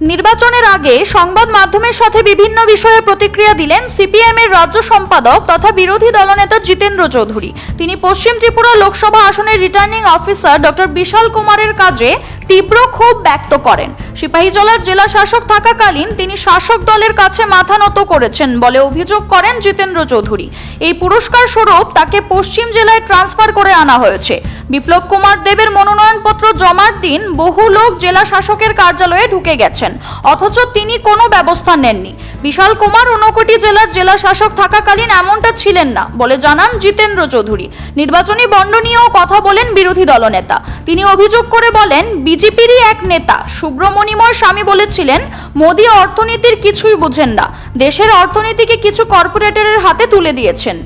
নির্বাচনের আগে সংবাদ মাধ্যমের সাথে বিভিন্ন বিষয়ে প্রতিক্রিয়া দিলেন সিপিএম এর রাজ্য সম্পাদক তথা বিরোধী দলনেতা জিতেন্দ্র চৌধুরী। তিনি পশ্চিম ত্রিপুরা লোকসভা আসনের রিটার্নিং অফিসার ডক্টর বিশাল কুমারের কাজে তীব্র ক্ষোভ ব্যক্ত করেন। সিপাহীজলার জেলা শাসক থাকাকালীন তিনি শাসক দলের কাছে মাথা নত করেছেন বলে অভিযোগ করেন জিতেন্দ্র চৌধুরী। এই পুরস্কার স্বরূপ তাকে পশ্চিম জেলায় ট্রান্সফার করে আনা হয়েছে। বিপ্লব কুমার দেবের মনোনয়নপত্র জমার দিন বহু লোক জেলা শাসকের কার্যালয়ে ঢুকে গেছেন, অথচ তিনি কোনো ব্যবস্থা নেননি। বিশাল কুমার ঊনকোটি জেলার জেলা শাসক থাকাকালীন এমনটা ছিলেন না বলে জানান জিতেন্দ্র চৌধুরী। নির্বাচনী বন্ড নিয়েও কথা বলেন বিরোধী দলনেতা। তিনি অভিযোগ করে বলেন, বিজেপিরই এক নেতা, সুব্রমণিময় স্বামী বলেছিলেন, মোদী অর্থনীতির কিছুই বুঝেন না। দেশের অর্থনীতিকে কিছু কর্পোরেটরের হাতে তুলে দিয়েছেন।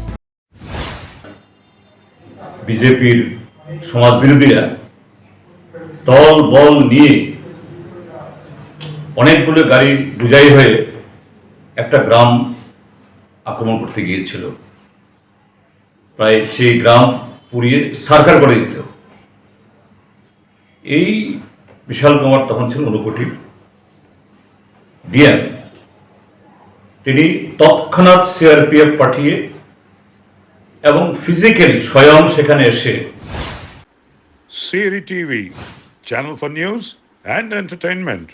বিজেপির সমাজ বিরোধীরা দল, বল নিয়ে অনেকগুলো গাড়ি বুঝাই হয়ে একটা গ্রাম আক্রমণ করতে গিয়েছিল। প্রায় সেই গ্রাম পুড়িয়ে সার্কার করে দিত এই বিশাল কুমার তখন ছিল অনুকোটি ডিএম তিনি তৎক্ষণাৎ সিআরপিএফ পাঠিয়ে এবং ফিজিক্যালি স্বয়ং সেখানে এসে সিআরি TV channel for news and entertainment.